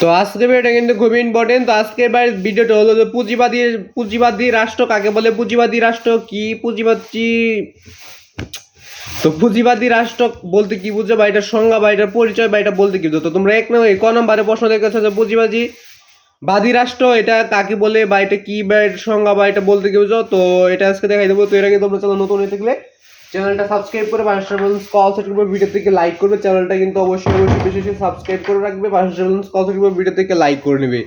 তো আজকে ভিডিওটা কিন্তু খুবই ইম্পর্টেন্ট তো আজকের ভিডিওটা হলো যে পুঁজিবাদী পুঁজিবাদী রাষ্ট্র কাকে বলে? পুঁজিবাদী রাষ্ট্র কি? পুঁজিবাদী, তো পুঁজিবাদী রাষ্ট্র বলতে কি বুঝো বা এটার সংজ্ঞা বা এটার পরিচয় বা এটা বলতে কি বুঝো তো তোমরা এক নম্বর ক নম্বরে প্রশ্ন দেখেছ যে পুঁজিবাদী, বাদী রাষ্ট্র, এটা কাকে বলে বা এটা কি বা সংজ্ঞা বা এটা বলতে কি বুঝো তো এটা আজকে দেখাই দেবো। তো এর আগে তোমরা চ্যানেল নতুন হয়ে থাকলে চ্যানেলটা সাবস্ক্রাইব করে পাঁচটা বেলুন্স কল সেট করবে ভিডিও থেকে লাইক করবে। চ্যানেলটা কিন্তু অবশ্যই অবশ্যই বেশি বেশি সাবস্ক্রাইব করে রাখবে। পাঁচটা বেলুন্স কল সেট করবে ভিডিও থেকে লাইক করে নেবে।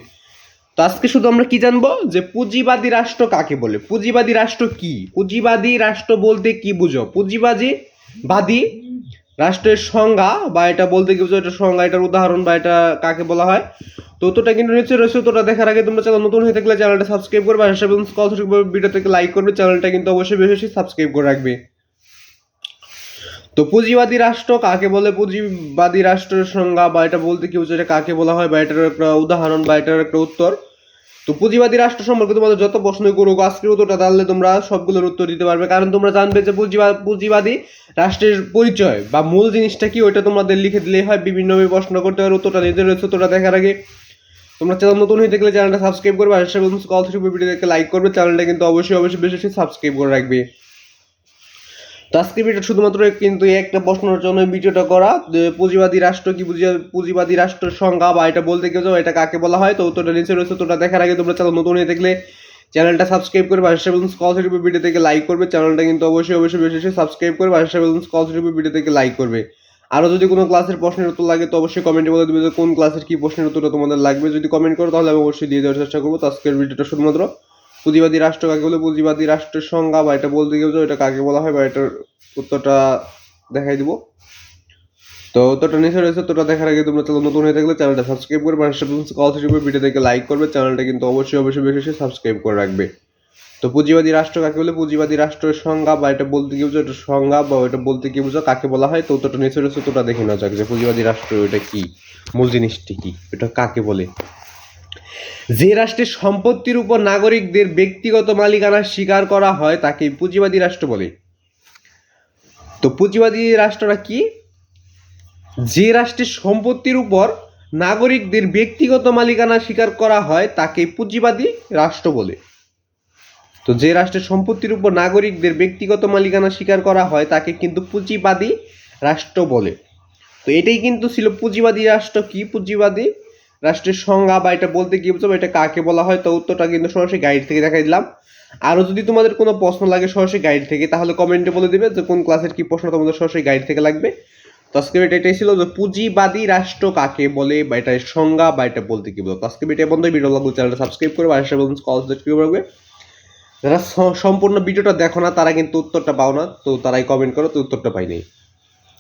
তো আজকে শুধু আমরা কি জানব? যে পুঁজিবাদী রাষ্ট্র কাকে বলে? পুঁজিবাদী রাষ্ট্র কি? পুঁজিবাদী রাষ্ট্র বলতে কি বুঝো? পুঁজিবাদী বাদী রাষ্ট্রের সংজ্ঞা বা এটা বলতে কি বুঝো? এটা সংজ্ঞা, এটার উদাহরণ বা এটা কাকে বলা হয়? তো তোটা কিন্তু নিচে রয়েছে। তোটা দেখার আগে তোমরা চ্যানেল নতুন হয়ে থাকলে চ্যানেলটা সাবস্ক্রাইব করবে আর ভিডিও থেকে লাইক করবে। চ্যানেলটা কিন্তু অবশ্যই বেশি বেশি সাবস্ক্রাইব করে রাখবে। তো পুঁজিবাদী রাষ্ট্র কাকে বলে? পুঁজিবাদী রাষ্ট্রের সংজ্ঞা বা এটা বলতে কি বুঝো কাকে বলা হয়? বা এটার একটা উদাহরণ বা এটার একটা উত্তর। তো পুঁজিবাদী রাষ্ট্র সম্পর্কে তোমাদের যত প্রশ্ন করুক, আজকের উত্তরটা তাহলে তোমরা সবগুলোর উত্তর দিতে পারবে। কারণ তোমরা জানবে যে পুঁজিবাদ রাষ্ট্রের পরিচয় বা মূল জিনিসটা কি, ওইটা তোমাদের লিখে দিলেই হয়। বিভিন্নভাবে প্রশ্ন করতে পারো উত্তরটা নিজের রয়েছে উত্তরটা দেখার আগে। তোমরা চ্যানেল নতুন হয়ে থাকলে চ্যানেলটা সাবস্ক্রাইব করবে। আর সেভেন কল থেকে ভিডিওটাকে লাইক করবে। চ্যানেলটা কিন্তু অবশ্যই অবশ্যই বেশি বেশি সাবস্ক্রাইব করে রাখবে। তো আজকে ভিডিও শুধুমাত্র কিন্তু একটা প্রশ্নের জন্য ভিডিওটা করা পুঁজিবাদী রাষ্ট্র কি পুঁজি- পুঁজিবাদী রাষ্ট্রের সংজ্ঞা বা এটা বলতে যাও এটা কাকে বলা হয়? তো উত্তরটা নিচে রয়েছে তোটা দেখার আগে তোমরা চ্যানেল নতুন হয়ে থাকলে চ্যানেলটা সাবস্ক্রাইব করবে আর সেভেন কল থেকে ভিডিও থেকে লাইক করবে। চ্যানেলটা কিন্তু অবশ্যই অবশ্যই বেশি সাবস্ক্রাইব করবে আর সেভেন কল থেকে ভিডিও থেকে লাইক করবে। আরও যদি কোনো ক্লাসের প্রশ্নের উত্তর লাগে তো অবশ্যই কমেন্টে বলে দেবে যে কোন ক্লাসের কী প্রশ্নের উত্তরটা তোমাদের লাগবে। যদি কমেন্ট করো তাহলে আমি অবশ্যই দিয়ে দেওয়ার চেষ্টা করব। তো আজকের ভিডিওটা শুধুমাত্র পুঁজিবাদী রাষ্ট্র কাকে বলে? পুঁজিবাদী রাষ্ট্রের সংজ্ঞা বা এটা বলতে গেলে এটা কাকে বলা হয় বা এটার উত্তরটা দেখাই দিব। তো উত্তরটা নিচে রয়েছে তোটা দেখার আগে তোমরা চ্যানেল নতুন হয়ে থাকলে চ্যানেলটা সাবস্ক্রাইব করবে আর কল ভিডিও থেকে লাইক করবে, চ্যানেলটা কিন্তু অবশ্যই অবশ্যই বেশি সাবস্ক্রাইব করে রাখবে। তো পুঁজিবাদী রাষ্ট্র কাকে বলে? পুঁজিবাদী রাষ্ট্রের সংজ্ঞা বা এটা বলতে কি বুঝো, এটা সংজ্ঞা বা এটা বলতে কি বুঝো কাকে বলা হয়? তো উত্তরটা নিচে রয়েছে তোটা দেখে নেওয়া যাক যে পুঁজিবাদী রাষ্ট্র এটা কি, মূল জিনিসটি কি, এটা কাকে বলে? যে রাষ্ট্রের সম্পত্তির উপর নাগরিকদের ব্যক্তিগত মালিকানা স্বীকার করা হয়, তাকে পুঁজিবাদী রাষ্ট্র বলে। তো পুঁজিবাদী রাষ্ট্রটা কি? যে রাষ্ট্রের সম্পত্তির উপর নাগরিকদের ব্যক্তিগত মালিকানা স্বীকার করা হয়, তাকে পুঁজিবাদী রাষ্ট্র বলে। তো যে রাষ্ট্রের সম্পত্তির উপর নাগরিকদের ব্যক্তিগত মালিকানা স্বীকার করা হয়, তাকে কিন্তু পুঁজিবাদী রাষ্ট্র বলে। তো এটাই কিন্তু ছিল পুঁজিবাদী রাষ্ট্র কি? পুঁজিবাদী রাষ্ট্রের সংজ্ঞা বা এটা বলতে কি বুঝছ এটা কাকে বলা হয়, তো উত্তরটা কিন্তু সরাসরি গাইড থেকে দেখাই দিলাম। আরও যদি তোমাদের কোনো প্রশ্ন লাগে সরাসরি গাইড থেকে, তাহলে কমেন্টে বলে দিবে যে কোন ক্লাসের কি প্রশ্ন তোমাদের সরাসরি গাইড থেকে লাগবে। তো আজকে এটা এটাই ছিল যে পুঁজিবাদী রাষ্ট্র কাকে বলে বা এটা সংজ্ঞা বা এটা বলতে কি বলো আজকে ভিডিও বন্ধ ভিডিও লাগবে চ্যানেলটা সাবস্ক্রাইব করবে, আর সেভেন কল করবে। যারা সম্পূর্ণ ভিডিওটা দেখো না, তারা কিন্তু উত্তরটা পাও না, তো তারাই কমেন্ট করো, তো উত্তরটা পাই নাই।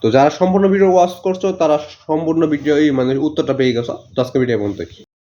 তো যারা সম্পূর্ণ ভিডিও ওয়াচ করছ, তারা সম্পূর্ণ ভিডিও মানে উত্তরটা পেয়ে গেছো। তো আজকে ভিডিও বন্ধ